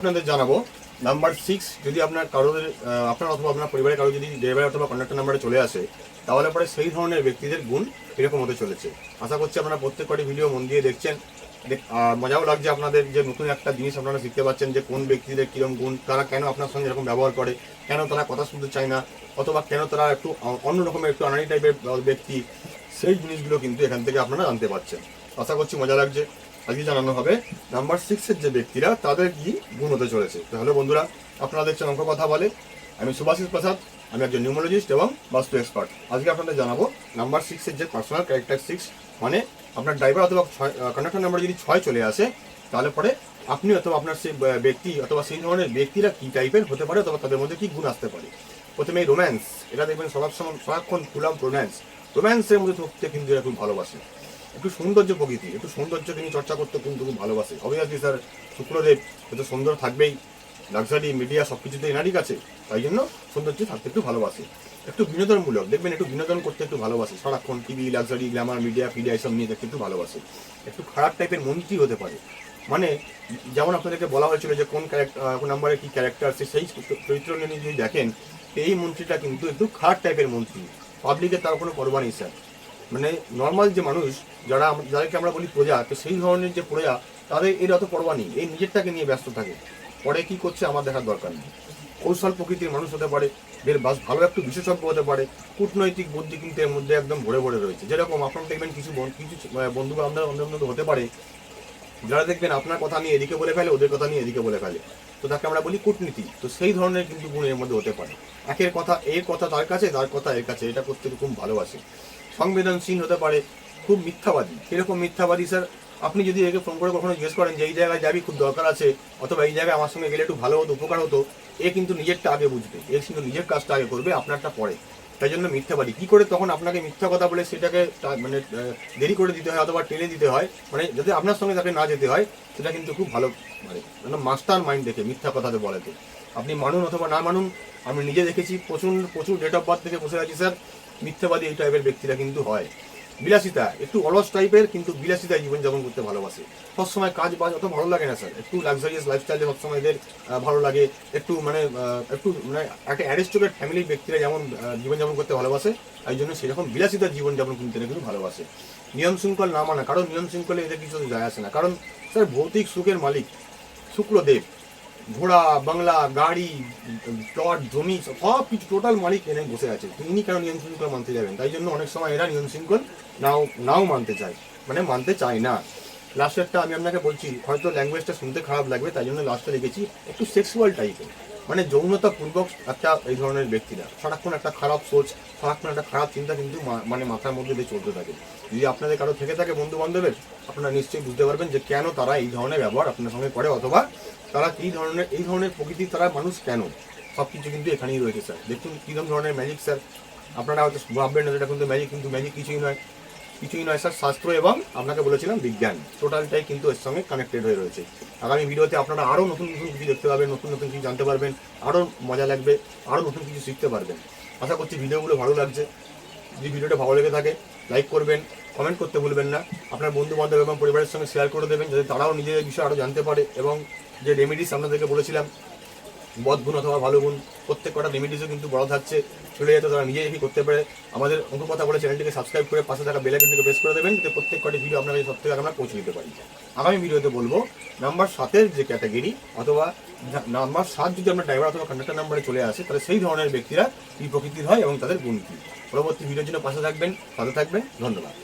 আপনাদের জানাব। Number six যদি আপনার কারোর আপনার অথবা আপনার পরিবারের কারও যদি ড্রাইভার অথবা কন্ডাক্টর নাম্বারে চলে আসে, তাহলে পরে সেই ধরনের ব্যক্তিদের গুণ এরকম হতে চলেছে। আশা করছি আপনারা প্রত্যেক কটি ভিডিও মন দিয়ে দেখছেন। মজাও লাগছে আপনাদের যে নতুন একটা জিনিস আপনারা শিখতে পাচ্ছেন, যে কোন ব্যক্তিদের কীরকম গুণ, তারা কেন আপনার সঙ্গে এরকম ব্যবহার করে, কেন তারা কথা শুনতে চায় না, অথবা কেন তারা একটু অন্য রকমের একটু আনারি টাইপের ব্যক্তি, সেই জিনিসগুলো কিন্তু এখান থেকে আপনারা জানতে পারছেন আশা করছি মজা লাগছে। আজকে জানানো হবে নাম্বার সিক্সের যে ব্যক্তিরা, তাদের কি গুণ হতে চলেছে? তাহলে বন্ধুরা, আপনারা দেখছেন অঙ্ক কথা বলে। আমি সুভাষিস প্রসাদ, আমি একজন নিউমোলজিস্ট এবং বাস্তু এক্সপার্ট আজকে আপনাদের জানাব নাম্বার সিক্সের যে পার্সোনাল ক্যারেক্টার সিক্স মানে আপনার ড্রাইভার অথবা ছয় কন্ডাক্টর নাম্বার যদি ছয় চলে আসে, তাহলে পরে আপনি অথবা আপনার সেই ব্যক্তি অথবা সেই ধরনের ব্যক্তিরা কী টাইপের হতে পারে অথবা তাদের মধ্যে কী গুণ আসতে পারে? প্রথমে রোম্যান্স এটা দেখবেন সবার সময় সারাক্ষণ তুলাম রোম্যান্স রোম্যান্সের মধ্যে থাকতে কিন্তু এরা খুব ভালোবাসে। একটু সৌন্দর্য প্রকৃতি, একটু সৌন্দর্যকে নিয়ে চর্চা করতে কিন্তু খুব ভালোবাসে। অবভিয়াসলি স্যার শুক্রদেব হয়তো সুন্দর থাকবেই লাক্সারি মিডিয়া সব কিছুতে এনারই কাছে, তাই জন্য সৌন্দর্য থাকতে একটু ভালোবাসে। একটু বিনোদনমূলক, দেখবেন একটু বিনোদন করতে একটু ভালোবাসে, সারাক্ষণ টিভি লাক্সারি গ্ল্যামার মিডিয়া ফিডিয়া এসব নিয়ে দেখতে একটু ভালোবাসে। একটু খারাপ টাইপের মন্ত্রী হতে পারে। মানে যেমন আপনাদেরকে বলা হয়েছিল যে কোন ক্যারেক্টার কোন নাম্বারে কী ক্যারেক্টার আছে সেই চরিত্র নিয়ে যদি দেখেন, এই মন্ত্রীটা কিন্তু একটু খারাপ টাইপের মন্ত্রী। পাবলিকের তার কোনো পরোয়া নেই স্যার মানে নর্মাল যে মানুষ, যারা যাদেরকে আমরা বলি প্রজা, তো সেই ধরনের যে প্রজা, তাদের এর অত পরোয়া নেই। এই নিজেরটাকে নিয়ে ব্যস্ত থাকে। পরে কি করছে আমার দেখার দরকার নেই। কৌশল প্রকৃতির মানুষ হতে পারে বের বাস ভালো একটু বিশেষজ্ঞ হতে পারে, কূটনৈতিক বুদ্ধি কিন্তু এর মধ্যে একদম ভরে ভরে রয়েছে। যেরকম আপনার দেখবেন কিছু কিছু বন্ধু বান্ধব বান্ধব হতে পারে, যারা দেখবেন আপনার কথা নিয়ে এদিকে বলে ফেলে, ওদের কথা নিয়ে এদিকে বলে ফেলে। তো তাকে আমরা বলি কূটনীতি। তো সেই ধরনের কিন্তু গুণ এর মধ্যে হতে পারে। একের কথা, এর কথা তার কাছে, তার কথা এর কাছে। এটা করতে খুব ভালোবাসে। সংবেদনশীল হতে পারে, খুব মিথ্যাবাদী। কীরকম মিথ্যাবাদী, স্যার? আপনি যদি একে ফোন করে কখনো জিজ্ঞেস করেন যে, এই জায়গায় যাবি? খুব দরকার আছে। অথবা, এই জায়গায় আমার সঙ্গে গেলে একটু ভালো হতো, উপকার হতো। এ কিন্তু নিজেরটা আগে বুঝবে। এ কিন্তু নিজের কাজটা আগে করবে, আপনারটা পরে। তাই জন্য মিথ্যাবাদী। কী করে তখন আপনাকে মিথ্যা কথা বলে সেটাকে মানে দেরি করে দিতে হয় অথবা টেনে দিতে হয়? মানে যাতে আপনার সঙ্গে তাকে না যেতে হয়, সেটা কিন্তু খুব ভালো মানে মাস্টার মাইন্ড দেখে মিথ্যা কথাতে বলেতে আপনি মানুন অথবা না মানুন, আমি নিজে দেখেছি, প্রচুর প্রচুর ডেট অফ বার্থ থেকে বসে আছি, স্যার। মিথ্যাবাদী এই টাইপের ব্যক্তিরা কিন্তু হয়। বিলাসিতা, একটু অলস টাইপের কিন্তু বিলাসিতায় জীবনযাপন করতে ভালোবাসে। সবসময় কাজ বাজ অত ভালো লাগে না, স্যার। একটু লাক্সারিয়াস লাইফস্টাইলে সবসময় এদের ভালো লাগে। একটু মানে একটু মানে একটা অ্যারিস্টোক্রেট ফ্যামিলির ব্যক্তিরা যেমন জীবনযাপন করতে ভালোবাসে এই জন্য সেরকম বিলাসিতার জীবনযাপন কিন্তু এরা কিন্তু ভালোবাসে। নিয়ম শৃঙ্খল না মানা, কারণ নিয়ম শৃঙ্খলে এদের কিছু যায় আসে না। কারণ, স্যার, ভৌতিক সুখের মালিক শুক্লদেব। ঘোড়া, বাংলা, গাড়ি প্লট জমি সব কিছু টোটাল মালিক এনে বসে আছে। তিনি কেন নিয়ম শৃঙ্খল মানতে যাবেন? তাই জন্য অনেক সময় এরা নিয়ম শৃঙ্খল নাও নাও মানতে চায়। মানে মানতে চায় না। লাস্টেরটা আমি আপনাকে বলছি, হয়তো ল্যাঙ্গুয়েজটা শুনতে খারাপ লাগবে, তাই জন্য লাস্টে লিখেছি, একটু সেক্সুয়াল টাইপের মানে যৌনতা পূর্বক একটা এই ধরনের ব্যক্তিরা। সারাক্ষণ একটা খারাপ সোচ, সারাক্ষণ একটা খারাপ চিন্তা কিন্তু মানে মাথার মধ্যে দিয়ে চলতে থাকে। যদি আপনাদের কারও থেকে থাকে বন্ধু বান্ধবের আপনারা নিশ্চয়ই বুঝতে পারবেন যে কেন তারা এই ধরনের ব্যবহার আপনার সঙ্গে করে অথবা তারা কি ধরনের, এই ধরনের প্রকৃতির তারা মানুষ কেন? সব কিছু কিন্তু এখানেই রয়েছে, স্যার। দেখুন কীরকম ধরনের ম্যাজিক স্যার। আপনারা হয়তো ভাববেন না এটা কিন্তু ম্যাজিক কিন্তু ম্যাজিক কিছুই নয়। কিছুই নয় স্যার, শাস্ত্র এবং আপনাকে বলেছিলাম বিজ্ঞান। টোটালটাই কিন্তু এর সঙ্গে কানেক্টেড হয়ে রয়েছে। আগামী ভিডিওতে আপনারা আরও নতুন নতুন কিছু দেখতে পাবেন, নতুন নতুন কিছু জানতে পারবেন আরও মজা লাগবে আরও নতুন কিছু শিখতে পারবেন। আশা করছি ভিডিওগুলো ভালো লাগছে। যদি ভিডিওটা ভালো লেগে থাকে লাইক করবেন কমেন্ট করতে ভুলবেন না। আপনার বন্ধু বান্ধব এবং পরিবারের সঙ্গে শেয়ার করে দেবেন, যাতে তারাও নিজেদের বিষয়ে আরও জানতে পারে এবং যে রেমিডিস আপনাদেরকে বলেছিলাম বদগুণ অথবা ভালো গুণ, প্রত্যেক কটা রেমিডিসও কিন্তু বড় থাকছে। চলে যেতে তারা নিজে করতে পারে। আমাদের অঙ্ক কথা বলে চ্যানেলটিকে সাবস্ক্রাইব করে পাশে থাকা বেলাইকনটিকে প্রেস করে দেবেন, যাতে প্রত্যেক কটি ভিডিও আপনাদের সব থেকে আমরা পৌঁছে দিতে পারি। আগামী ভিডিওতে বলব নাম্বার সাতের যে ক্যাটাগরি অথবা নাম্বার সাত যদি আমরা ড্রাইভার অথবা কন্ডাক্টর নাম্বারে চলে আসে, তাহলে সেই ধরনের ব্যক্তিরা কি প্রকৃতির হয় এবং তাদের গুণ কি? পরবর্তী ভিডিওর জন্য পাশে থাকবেন সাথে থাকবেন, ধন্যবাদ।